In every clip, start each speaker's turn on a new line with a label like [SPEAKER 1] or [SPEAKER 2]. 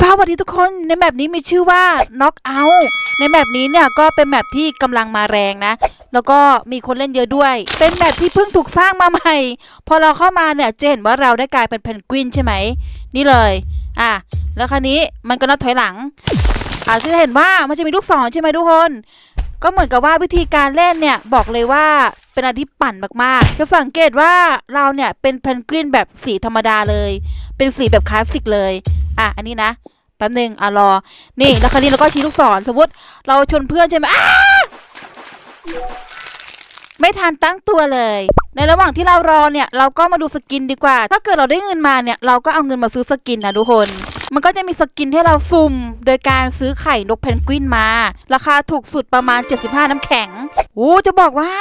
[SPEAKER 1] สวัสดีทุกคนในแมปนี้มีชื่อว่า Knock Out ในแมปนี้เนี่ยก็เป็นแมปที่กำลังมาแรงนะ แล้วก็มีคนเล่นเยอะด้วย เป็นแมปที่เพิ่งถูกสร้างมาใหม่ พอเราเข้ามาเนี่ยจะเห็นว่าเราได้กลายเป็นเพนกวินใช่ไหม นี่เลย อะ แล้วคราวนี้มันก็นับถอยหลังอะจะเห็นว่ามันจะมีลูกศรใช่ไหมทุกคน ก็เหมือนกับว่าวิธีการเล่นเนี่ยบอกเลยว่า เป็นอะไรที่ปั่นมากๆ จะสังเกตว่าเราเนี่ยเป็นเพนกวินแบบสีธรรมดาเลย เป็นสีแบบคลาสสิกเลย อะ อันนี้นะ แป๊บหนึ่งอะรอ นี่ แล้วคราวนี้เราก็ชี้ลูกศร สมมติเราชนเพื่อนใช่ไหมอ้า ไม่ทันตั้งตัวเลย ในระหว่างที่เรารอเนี่ยเราก็มาดูสกินดีกว่า ถ้าเกิดเราได้เงินมาเนี่ยเราก็เอาเงินมาซื้อสกินนะทุกคน มันก็จะมีสกินให้เราสุ่ม โดยการซื้อไข่นกเพนกวินมา ราคาถูกสุดประมาณ 75 น้ำแข็งโอ้จะบอกว่า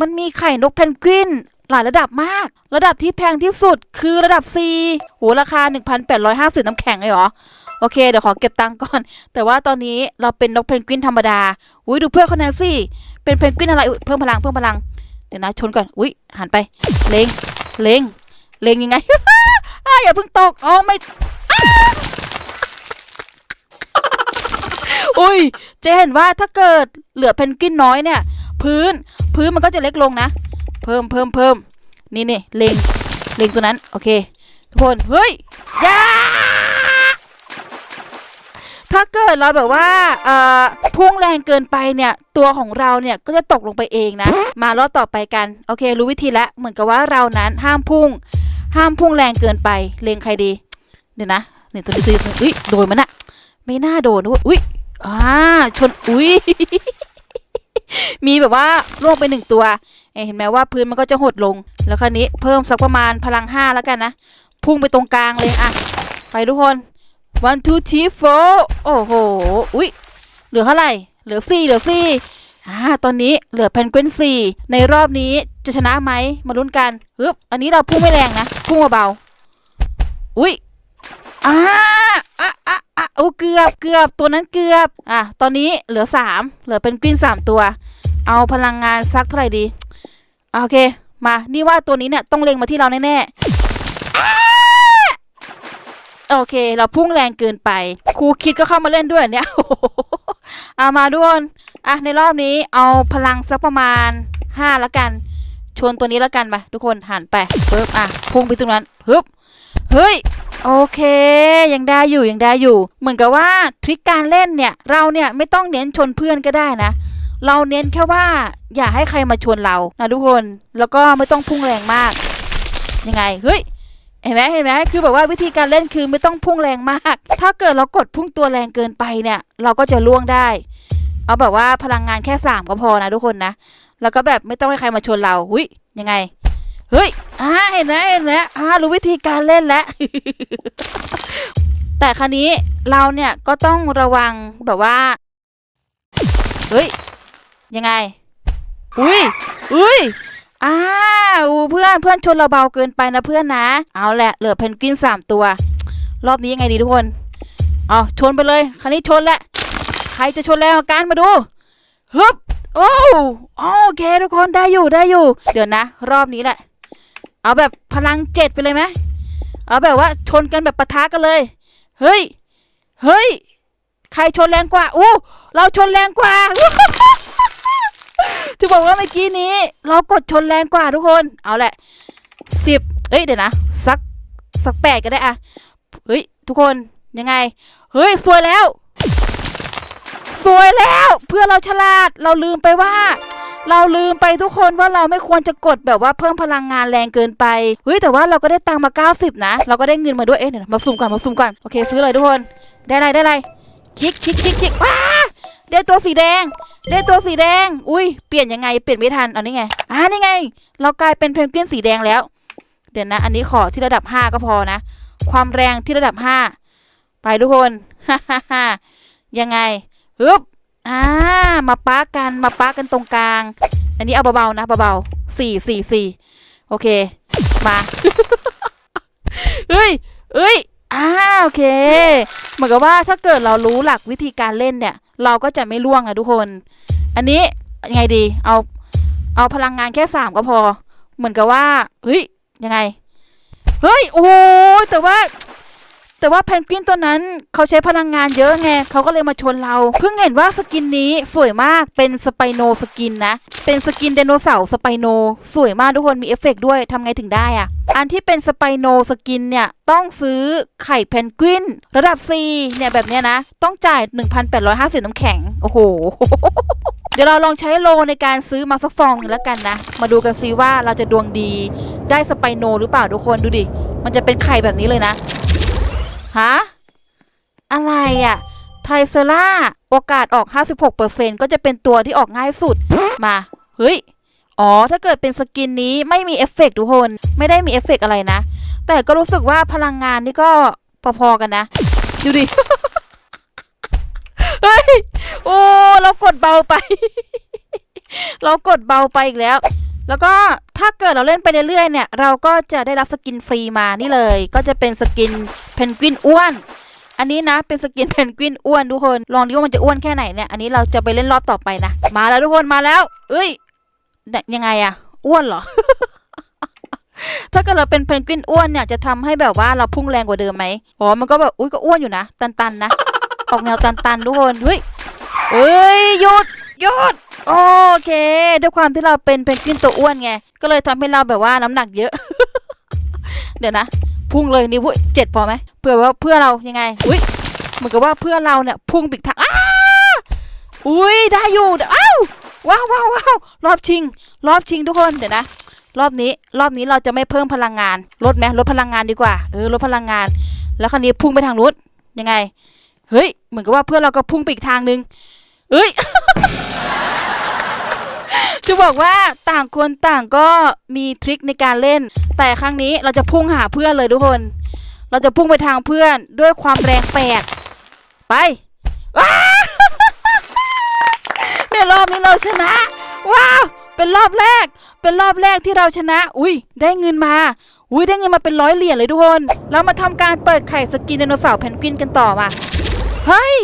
[SPEAKER 1] มันมีไข่นกเพนกวินหลายระดับมาก ระดับที่แพงที่สุดคือระดับ C โหราคา 1,850 น้ำแข็งเลยเหรอ โอเค เดี๋ยวขอเก็บตังค์ก่อน แต่ว่าตอนนี้เราเป็นนกเพนกวินธรรมดา อุ้ยดูเพื่อนคนนั้นสิ เป็นเพนกวินอะไรเพิ่มพลังเพิ่มพลังเดี๋ยวนะชนก่อนอุ้ยหันไปเลงเลงเลงยังไงอย่าเพิ่งตกอ๋อไม่อุ้ยจะเห็นว่าถ้าเกิดเหลือเพนกวินน้อยเนี่ย พื้นพื้นมันก็จะเล็กลงนะ เพิ่มเพิ่มเพิ่มนี่นี่เลงเลงตัวนั้น โอเค ทุกคน เฮ้ยอยา ถ้าเกิดเราแบบว่าเอ่อพุ่งแรงเกินไปเนี่ย ตัวของเราเนี่ยก็จะตกลงไปเองนะ มารอบต่อไปกัน โอเค รู้วิธีแล้ว เหมือนกับว่าเรานั้นห้ามพุ่ง ห้ามพุ่งแรงเกินไป เลงใครดี เดี๋ยวนะเนี่ยตัวนี้นๆอุ้ยโดนมันอะไม่น่าโดนนะเว้ยอุ้ยอ่าชนอุ้ยมีแบบว่าล่วงไปหนึ่งตัว เห็นไหมว่าพื้นมันก็จะหดลง แล้วคราวนี้เพิ่มสักประมาณพลังห้าแล้วกันนะ พุ่งไปตรงกลางเลยอะไปทุกคน one two three four โอ้โห อุ๊ย เหลือเท่าไหร่ เหลือสี่เหลือสี่อ่า ตอนนี้เหลือเพนกวินสี่ในรอบนี้จะชนะไหม มาลุ้นกันฮึบอันนี้เราพุ่งไม่แรงนะ พุ่งเบาๆอุ๊ยอ่าอะอะอะโอ้เกือบเกือบตัวนั้นเกือบ อะ ตอนนี้เหลือสามเหลือเป็นกวินสามตัว เอาพลังงานสักเท่าไหร่ดี โอเค มา นี่ว่าตัวนี้เนี่ยต้องเล็งมาที่เราแน่ๆ โอเค เราพุ่งแรงเกินไป ครูคิดก็เข้ามาเล่นด้วยเนี่ยโอ้โหเอามาด้วยอะในรอบนี้เอาพลังสักประมาณห้าละกัน ชนตัวนี้ละกันไปทุกคนหันไปปึ๊บอะพุ่งไปตรงนั้นฮึบเฮ้ยโอเค ยังได้อยู่ยังได้อยู่ เหมือนกับว่าทริคการเล่นเนี่ยเราเนี่ยไม่ต้องเน้นชนเพื่อนก็ได้นะ เราเน้นแค่ว่าอย่าให้ใครมาชนเรานะทุกคนแล้วก็ไม่ต้องพุ่งแรงมาก ยังไงเฮ้ย เห็นไหมเห็นไหมคือแบบว่าวิธีการเล่นคือไม่ต้องพุ่งแรงมาก ถ้าเกิดเรากดพุ่งตัวแรงเกินไปเนี่ย เราก็จะล่วงได้ เอาแบบว่าพลังงานแค่สามก็พอนะทุกคนนะ แล้วก็แบบไม่ต้องให้ใครมาชนเราหุยยังไง เฮ้ยอ่าเห็นแล้วเห็นแล้วอ่ารู้วิธีการเล่นแล้วแต่ครั้นี้เราเนี่ยก็ต้องระวังแบบว่า เฮ้ย ยังไง อุ้ย อุ้ยอ้าว อนเพื่อนชนเราเบาเกินไปนะเพื่อนนะ เอาแหละเหลือเพนกวินสามตัว รอบนี้ยังไงดีทุกคนเอาชนไปเลยครั้นี้ชนแหละ ใครจะชนแรงกว่ากันมาดูฮึบโอ้โอเคทุกคนได้อยู่ได้อยู่ เดี๋ยวนะ รอบนี้แหละ เอาแบบพลังเจ็ดไปเลยไหมเอาแบบว่าชนกันแบบปะทะกันเลย เฮ้ย เฮ้ย ใครชนแรงกว่า อู้ เราชนแรงกว่า จะบอกว่าเมื่อกี้นี้ เรากดชนแรงกว่าทุกคน เอาแหละสิบเอ้ยเดี๋ยวนะ สักสักแปดก็ได้อะเฮ้ย ทุกคนยังไง เฮ้ย สวยแล้ว สวยแล้ว เพื่อเราฉลาดเราลืมไปว่า เราลืมไปทุกคนว่าเราไม่ควรจะกดแบบว่าเพิ่มพลังงานแรงเกินไปเฮ้ยแต่ว่าเราก็ได้ตังค์มา 90 นะ เราก็ได้เงินมาด้วยเอ๊ะเดี๋ยวมาซุ่มก่อนมาซุ่มก่อนโอเคซื้อเลยทุกคน ได้ไรได้ไรคลิกคลิกคลิกคลิกว้า ได้ตัวสีแดง ได้ตัวสีแดง อุ้ยเปลี่ยนยังไงเปลี่ยนไม่ทันเอานี่ไงอ่านี่ไง เรากลายเป็นเพนกวินสีแดงแล้ว เดี๋ยวนะ อันนี้ขอที่ระดับ5ก็พอนะ ความแรงที่ระดับ5ไปทุกคนฮ่าฮ่าฮ่ายังไงฮึบอ่ามาป้ากันมาป้ากันตรงกลาง อันนี้เอาเบาๆนะเบาๆสี่สี่สี่โอเค มาเฮ้ยเฮ้ยอ่าโอเค เหมือนกับว่าถ้าเกิดเรารู้หลักวิธีการเล่นเนี่ย เราก็จะไม่ล่วงอะทุกคน อันนี้ยังไงดี เอา เอาพลังงานแค่สามก็พอ เหมือนกับว่า เฮ้ย ยังไง เฮ้ย โอ้แต่ว่า แต่ว่าเพนกวินตัวนั้นเขาใช้พลังงานเยอะไงเขาก็เลยมาชนเรา เพิ่งเห็นว่าสกินนี้สวยมากเป็นสไปโนสกินนะ เป็นสกินไดโนเสาร์สไปโนสวยมากทุกคนมีเอฟเฟกต์ด้วยทำไงถึงได้อะอันที่เป็นสไปโนสกินเนี่ย ต้องซื้อไข่เพนกวิน ระดับ C เนี่ย แบบเนี้ยนะ ต้องจ่าย 1,850 น้ำแข็ง โอ้โห เดี๋ยวเราลองใช้โลในการซื้อมาสักฟองหนึงแล้วกันนะ มาดูกันซิว่าเราจะดวงดีได้สไปโนหรือเปล่าทุกคนดูดิ มันจะเป็นไข่แบบนี้เลยนะ ฮะ อะไรอะไทเซล่า โอกาสออก 56%ก็จะเป็นตัวที่ออกง่ายสุด มา เฮ้ย อ๋อ ถ้าเกิดเป็นสกินนี้ไม่มีเอฟเฟกต์ทุกคน ไม่ได้มีเอฟเฟกต์อะไรนะ แต่ก็รู้สึกว่าพลังงานนี่ก็พอๆกันนะ ดูดิ เฮ้ย โอ้ เรากดเบาไป เรากดเบาไปอีกแล้ว แล้วก็ถ้าเกิดเราเล่นไปเรื่อยๆเนี่ย เราก็จะได้รับสกินฟรีมานี่เลย ก็จะเป็นสกินเพนกวินอ้วน อันนี้นะเป็นสกินเพนกวินอ้วนทุกคน ลองดูว่ามันจะอ้วนแค่ไหนเนี่ย อันนี้เราจะไปเล่นรอบต่อไปนะ มาแล้วทุกคนมาแล้ว เอ้ยเนี่ยยังไงอะอ้วนเหรอ ถ้าเกิดเราเป็นเพนกวินอ้วนเนี่ยจะทำให้แบบว่าเราพุ่งแรงกว่าเดิมไหมอ๋อ มันก็แบบอุ้ยก็อ้วนอยู่นะ ตันๆนะ ออกแนวตันๆทุกคน เฮ้ยเอ้ยหยุดหยุด โอเค ด้วยความที่เราเป็นเพนกวินตัวอ้วนไง ก็เลยทำให้เราแบบว่าน้ำหนักเยอะ เดี๋ยวนะ พุ่งเลยนี่วุ้ยเจ็ดพอไหมเพื่อว่าเพื่อเรายังไง อุ้ยเหมือนกับว่าเพื่อเราเนี่ยพุ่งบิกทางอ้าอุ้ยได้อยู่เดี๋ยวอ้าวว้าวว้าวว้าวรอบชิง รอบชิงทุกคนเดี๋ยวนะ รอบนี้รอบนี้เราจะไม่เพิ่มพลังงานลดไหมลดพลังงานดีกว่าเออลดพลังงาน แล้วคราวนี้พุ่งไปทางนู้นยังไง เฮ้ย เหมือนกับว่าเพื่อนเราก็พุ่งไปอีกทางนึงเอ้ย จะบอกว่าต่างคนต่างก็มีทริคในการเล่น แต่ครั้งนี้เราจะพุ่งหาเพื่อนเลยทุกคน เราจะพุ่งไปทางเพื่อนด้วยความแรงแปดไปว้าในรอบนี้เราชนะ ว้าว เป็นรอบแรก เป็นรอบแรกที่เราชนะ อุ้ยได้เงินมาอุ้ยได้เงินมาเป็นร้อยเหรียญเลยทุกคน เรามาทำการเปิดไข่สกินไดโนเสาร์เพนกวินกันต่อมา เฮ้ย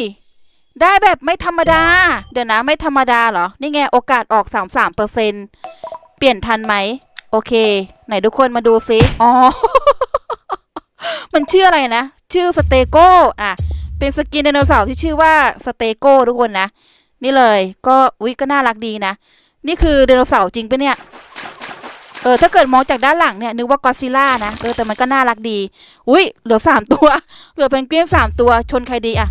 [SPEAKER 1] ได้แบบไม่ธรรมดา เดี๋ยวนะไม่ธรรมดาเหรอ นี่ไงโอกาสออก 33เปอร์เซ็นเปลี่ยนทันไหม โอเค ไหนทุกคนมาดูซิ อ๋อ มันชื่ออะไรนะ ชื่อสเตโก้อะ เป็นสกินไดโนเสาร์ที่ชื่อว่าสเตโก้ทุกคนนะ นี่เลยก็อุ๊ยก็น่ารักดีนะ นี่คือไดโนเสาร์จริงปะเนี่ย เออถ้าเกิดมองจากด้านหลังเนี่ยนึกว่ากอซิล่านะเออแต่มันก็น่ารักดี อุ๊ยเหลือสามตัว เหลือเพนกวินสามตัวชนใครดีอะ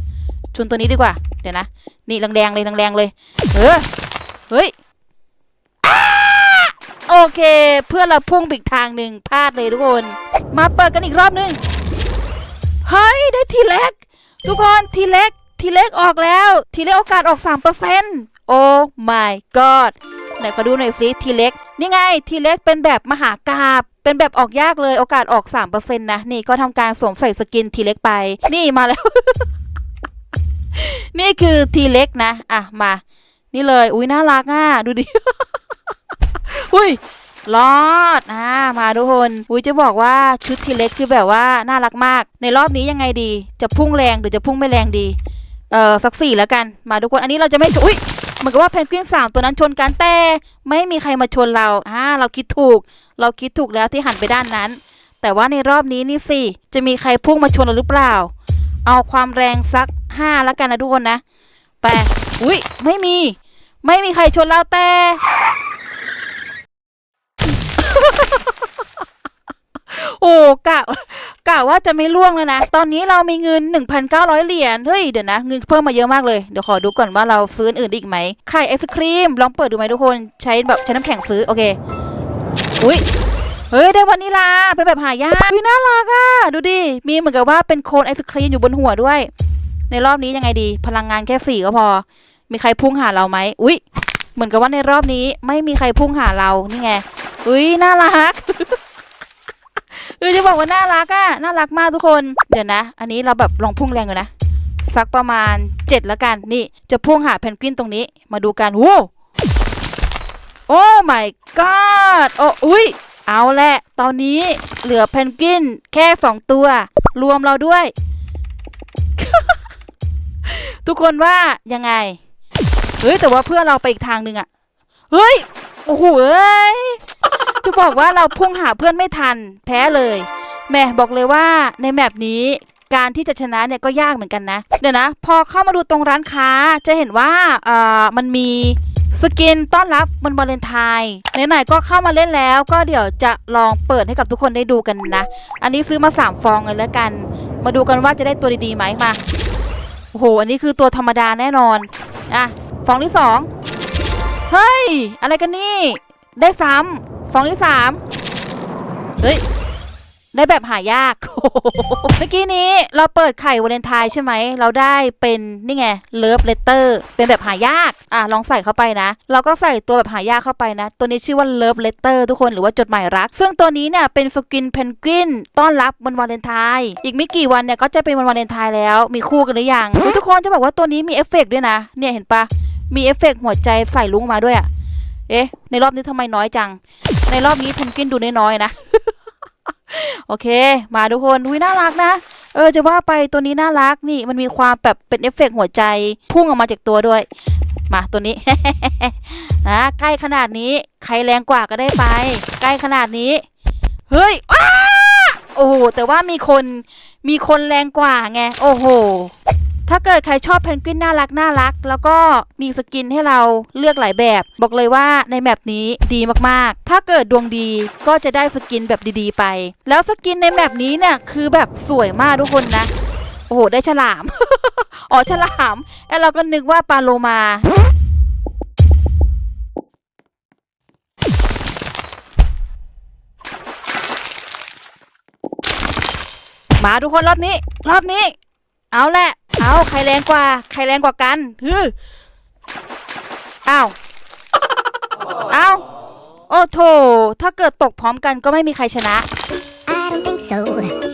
[SPEAKER 1] ชนตัวนี้ดีกว่า เดี๋ยวนะ นี่แรงๆเลยแรงๆเลย เออ เฮ้ยโอเค เพื่อเราพุ่งไปอีกทางหนึ่งพลาดเลยทุกคน มาเปิดกันอีกรอบหนึง เฮ้ย ได้ทีเล็ก ทุกคนทีเล็ก ทีเล็กออกแล้ว ทีเล็กโอกาสออก 3%โอ้ my god ไหนขอดูหน่อยสิทีเล็ก นี่ไง ทีเล็กเป็นแบบมหากราบ เป็นแบบออกยากเลยโอกาสออก 3%นะ นี่ก็ทำการสวมใส่สกินทีเล็กไป นี่มาแล้ว นี่คือทีเล็กนะ อะ มา นี่เลย อุ้ยน่ารักอะ ดูดิ อุ้ยรอดอ่ามาทุกคนอุ้ยจะบอกว่าชุดทีเล็กคือแบบว่าน่ารักมาก ในรอบนี้ยังไงดี จะพุ่งแรงหรือจะพุ่งไม่แรงดี เออสักสี่แล้วกัน มาทุกคน อันนี้เราจะไม่อุ้ยเหมือนกับว่าเพนกวินสามตัวนั้นชนกันแต่ไม่มีใครมาชนเราอ่าเราคิดถูก เราคิดถูกแล้วที่หันไปด้านนั้น แต่ว่าในรอบนี้นี่สิ จะมีใครพุ่งมาชนเราหรือเปล่า เอาความแรงสัก ห้าแล้วกันนะทุกคนนะ ไป อุ้ยไม่มี ไม่มีใครชนเราแต่ โอ้กะกะว่าจะไม่ล่วงเลยนะ ตอนนี้เรามีเงิน 1,900 เหรียญ เฮ้ย เดี๋ยวนะ เงินเพิ่มมาเยอะมากเลย เดี๋ยวขอดูก่อนว่าเราซื้ออนอื่นอีกไหม ไข่ไอศครีม ลองเปิดดูไหมทุกคน ใช้แบบใช้น้ำแข็งซื้อ โอเค อุ้ยเฮ้ยได้วานิลาเป็นแบบหายากอุ้ยน่ารักอะ ดูดิ มีเหมือนกับว่าเป็นโคนไอศครีมอยู่บนหัวด้วย ในรอบนี้ยังไงดี พลังงานแค่สี่ก็พอ มีใครพุ่งหาเราไหมอุ้ยเหมือนกับว่าในรอบนี้ไม่มีใครพุ่งหาเรา นี่ไง อุ้ยน่ารักเออจะบอกว่าน่ารักอะน่ารักมากทุกคน เดี๋ยวนะ อันนี้เราแบบลองพุ่งแรงอยู่นะ สักประมาณเจ็ดแล้วกัน นี่ จะพุ่งหาเพนกวินตรงนี้ มาดูกันโว้โอ้ my god โอ้อุ้ย เอาแหละ ตอนนี้เหลือเพนกวินแค่สองตัว รวมเราด้วย ทุกคนว่ายังไง เฮ้ยแต่ว่าเพื่อนเราไปอีกทางหนึ่งอะเฮ้ยโอ้โหเอ้ยจะบอกว่าเราพุ่งหาเพื่อนไม่ทัน แพ้เลยแม่บอกเลยว่าในแมปนี้การที่จะชนะเนี่ยก็ยากเหมือนกันนะ เดี๋ยวนะ พอเข้ามาดูตรงร้านค้าจะเห็นว่าเอ่อมันมีสกินต้อนรับวันวาเลนไทน์ไหนๆก็เข้ามาเล่นแล้ว ก็เดี๋ยวจะลองเปิดให้กับทุกคนได้ดูกันนะ อันนี้ซื้อมาสามฟองเลยแล้วกัน มาดูกันว่าจะได้ตัวดีๆไหมมา โอ้โห อันนี้คือตัวธรรมดาแน่นอน อะ ฟองที่สองเฮ้ย อะไรกันนี่ ได้ซ้ำฟองที่สามเฮ้ย ได้แบบหายาก เมื่อกี้นี้เราเปิดไข่วาเลนไทน์ใช่ไหม เราได้เป็นนี่ไงเลิฟเลเตอร์เป็นแบบหายาก อะลองใส่เข้าไปนะ เราก็ใส่ตัวแบบหายากเข้าไปนะ ตัวนี้ชื่อว่าเลิฟเลเตอร์ทุกคนหรือว่าจดหมายรัก ซึ่งตัวนี้เนี่ยเป็นสกินเพนกวินต้อนรับวันวาเลนไทน์อีกไม่กี่วันเนี่ยก็จะเป็นวันวาเลนไทน์แล้วมีคู่กันหรือยังทุกคนจะบอกว่าตัวนี้มีเอฟเฟกต์ด้วยนะ เนี่ยเห็นปะมีเอฟเฟกต์หัวใจใส่ลุงมาด้วยอะเอ๊ะในรอบนี้ทำไมน้อยจัง ในรอบนี้เพนกวินดูน้อยๆนะ โอเค มาทุกคนอุ้ยน่ารักนะ เออจะว่าไปตัวนี้น่ารักนี่มันมีความแบบเป็นเอฟเฟกต์หัวใจ พุ่งออกมาจากตัวด้วย มาตัวนี้ นะใกล้ขนาดนี้ใครแรงกว่าก็ได้ไป ใกล้ขนาดนี้ เฮ้ยอ้าโอ้โหแต่ว่ามีคนมีคนแรงกว่าไง โอ้โห ถ้าเกิดใครชอบเพนกวินน่ารักน่ารัก แล้วก็มีสกินให้เราเลือกหลายแบบ บอกเลยว่าในแมปนี้ดีมากๆ ถ้าเกิดดวงดีก็จะได้สกินแบบดีๆไป แล้วสกินในแมปนี้เนี่ยคือแบบสวยมากทุกคนนะ โอ้โห ได้ฉลาม อ๋อฉลามไอ้วเราก็นึกว่าปลาโลมามาทุกคนรอบนี้ รอบนี้ เอาแหละ เอาใครแรงกว่า ใครแรงกว่ากันฮืออ้าวอ้าวโอ้โถถ้าเกิดตกพร้อมกันก็ไม่มีใครชนะ
[SPEAKER 2] I don't think so.